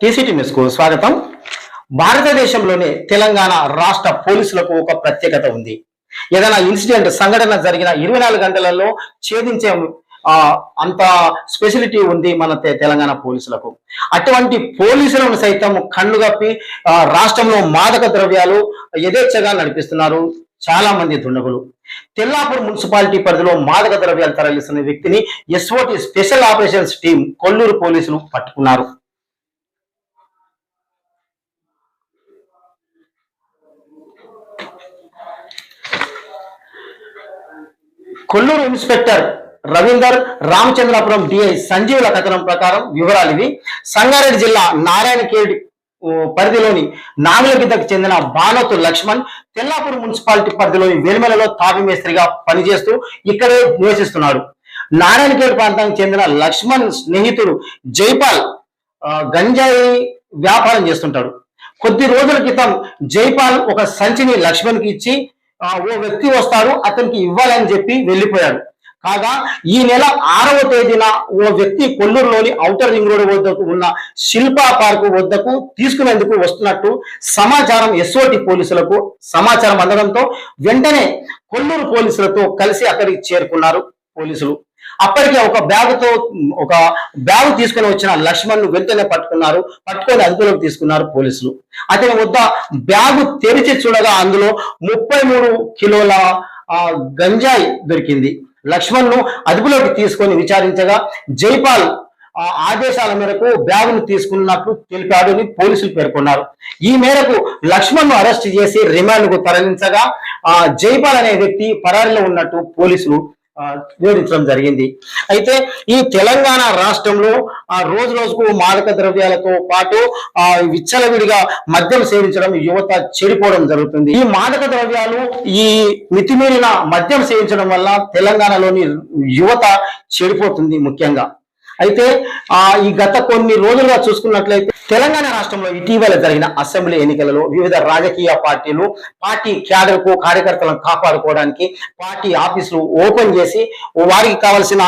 TCT న్యూస్కు స్వాగతం. భారతదేశంలోనే తెలంగాణ రాష్ట్ర పోలీసులకు ఒక ప్రత్యేకత ఉంది. ఏదైనా ఇన్సిడెంట్ సంఘటన జరిగిన ఇరవై నాలుగు గంటలలో ఛేదించే అంత స్పెషలిటీ ఉంది మన తెలంగాణ పోలీసులకు. అటువంటి పోలీసులను సైతం కన్నుగప్పి కప్పి రాష్ట్రంలో మాదక ద్రవ్యాలు యథేచ్ఛగా నడిపిస్తున్నారు చాలా మంది దుండగులు. తెల్లాపూర్ మున్సిపాలిటీ పరిధిలో మాదక ద్రవ్యాలు తరలిస్తున్న వ్యక్తిని SOT special operations team Kollur పోలీసులు పట్టుకున్నారు. కొల్లూరు ఇన్స్పెక్టర్ రవీందర్ రామచంద్రాపురం డిఐ సంజీవుల కథనం ప్రకారం వివరాలు ఇవి. సంగారెడ్డి జిల్లా నారాయణఖేడ్ పరిధిలోని నాగులగిద్దకు చెందిన బానోతు లక్ష్మణ్ తెల్లాపూర్ మున్సిపాలిటీ పరిధిలోని వేల్మెలలో తాపి మేస్త్రిగా పనిచేస్తూ ఇక్కడే నివసిస్తున్నాడు. నారాయణఖేడ్ ప్రాంతానికి చెందిన లక్ష్మణ్ స్నేహితుడు జైపాల్ గంజాయి వ్యాపారం చేస్తుంటాడు. కొద్ది రోజుల క్రితం జైపాల్ ఒక సంచిని లక్ష్మణ్కి ఇచ్చి ఓ వ్యక్తి వస్తాడు అతనికి ఇవ్వాలని చెప్పి వెళ్ళిపోయాడు. కాగా ఈ నెల ఆరవ తేదీన ఓ వ్యక్తి కొల్లూరులోని ఔటర్ రింగ్ రోడ్ వద్దకు ఉన్న శిల్పా పార్క్ వద్దకు తీసుకునేందుకు వస్తున్నట్టు సమాచారం ఎస్ఓటి పోలీసులకు సమాచారం అందడంతో వెంటనే కొల్లూరు పోలీసులతో కలిసి అక్కడికి చేరుకున్నారు పోలీసులు. అప్పటికే ఒక బ్యాగుతో ఒక బ్యాగు తీసుకొని వచ్చిన లక్ష్మణ్ వెంటనే పట్టుకున్నారు. పట్టుకొని అదుపులోకి తీసుకున్నారు పోలీసులు. అతని వద్ద బ్యాగు తెరిచి చూడగా అందులో ముప్పై మూడు కిలోల గంజాయి దొరికింది. లక్ష్మణ్ను అదుపులోకి తీసుకొని విచారించగా జైపాల్ ఆదేశాల మేరకు బ్యాగును తీసుకున్నట్లు తెలిపాడు అని పోలీసులు పేర్కొన్నారు. ఈ మేరకు లక్ష్మణ్ను అరెస్ట్ చేసి రిమాండ్కు తరలించగా ఆ జైపాల్ అనే వ్యక్తి పరారీలో ఉన్నట్టు పోలీసులు ఆ, జరిగింది. అయితే ఈ తెలంగాణ రాష్ట్రంలో ఆ రోజు రోజుకు మాదక ద్రవ్యాలతో పాటు ఆ విచ్చలవిడిగా మద్యం సేవించడం యువత చెడిపోవడం జరుగుతుంది. ఈ మాదక ద్రవ్యాలు ఈ మితిమీరిన మద్యం సేవించడం వల్ల తెలంగాణలోని యువత చెడిపోతుంది ముఖ్యంగా. అయితే ఆ ఈ గత కొన్ని రోజులుగా చూసుకున్నట్లయితే తెలంగాణ రాష్ట్రంలో ఇటీవల జరిగిన అసెంబ్లీ ఎన్నికలలో వివిధ రాజకీయ పార్టీలు పార్టీ క్యాడర్కు కార్యకర్తలను కాపాడుకోవడానికి పార్టీ ఆఫీసులు ఓపెన్ చేసి వారికి కావలసిన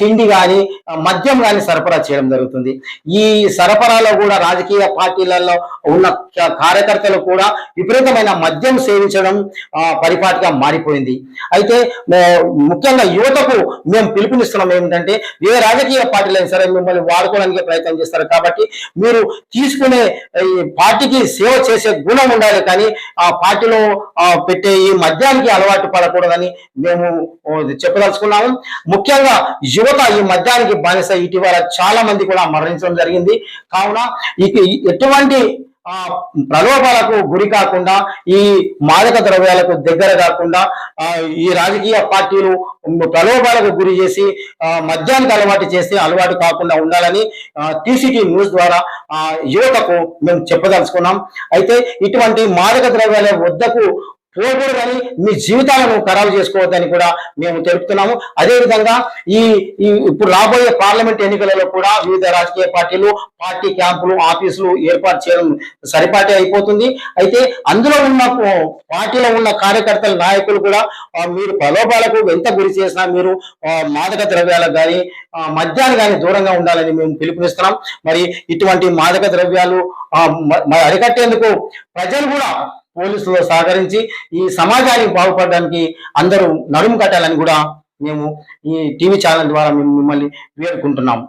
తిండి గాని మద్యం గాని సరఫరా చేయడం జరుగుతుంది. ఈ సరఫరాలో కూడా రాజకీయ పార్టీలలో ఉన్న కార్యకర్తలు కూడా విపరీతమైన మద్యం సేవించడం పరిపాటిగా మారిపోయింది. అయితే ముఖ్యంగా యువతకు మేము పిలుపునిస్తున్నాం ఏమిటంటే ఏ రాజకీయ పార్టీలైనా సరే మిమ్మల్ని వాడుకోవడానికి ప్రయత్నం చేస్తారు. కాబట్టి మీరు తీసుకునే ఈ పార్టీకి సేవ చేసే గుణం ఉండాలి కానీ ఆ పార్టీలో పెట్టే ఈ మద్యానికి అలవాటు పడకూడదని మేము చెప్పదలుచుకున్నాము. ముఖ్యంగా యువత ఈ మద్యానికి బానిస ఇటీవల చాలా మంది కూడా మరణించడం జరిగింది. కావున ఇక ఎటువంటి ఆ ప్రలోభాలకు గురి కాకుండా ఈ మాదక ద్రవ్యాలకు దగ్గర కాకుండా ఈ రాజకీయ పార్టీలు ప్రలోభాలకు గురి చేసి మద్యానికి అలవాటు చేసి అలవాటు కాకుండా ఉండాలని టీసీటీ న్యూస్ ద్వారా యువతకు మేము చెప్పదలుచుకున్నాం. అయితే ఇటువంటి మాదక ద్రవ్యాల వద్దకు కానీ మీ జీవితాలను ఖరాబు చేసుకోవద్దని కూడా మేము తెలుపుతున్నాము. అదేవిధంగా ఈ ఇప్పుడు రాబోయే పార్లమెంట్ ఎన్నికలలో కూడా వివిధ రాజకీయ పార్టీలు పార్టీ క్యాంపులు ఆఫీసులు ఏర్పాటు చేయడం సరిపాటి అయిపోతుంది. అయితే అందులో ఉన్న పార్టీలో ఉన్న కార్యకర్తల నాయకులు కూడా మీరు ప్రలోభాలకు ఎంత గురి చేసినా మీరు మాదక ద్రవ్యాలకు కానీ మద్యాన్ని కానీ దూరంగా ఉండాలని మేము పిలుపునిస్తున్నాం. మరి ఇటువంటి మాదక ద్రవ్యాలు అరికట్టేందుకు ప్రజలు కూడా పోలీసులు సహకరించి ఈ సమాజానికి బాగుపడడానికి అందరూ నడుము కట్టాలని కూడా మేము ఈ టీవీ ఛానల్ ద్వారా మేము మిమ్మల్ని వేడుకుంటున్నాము.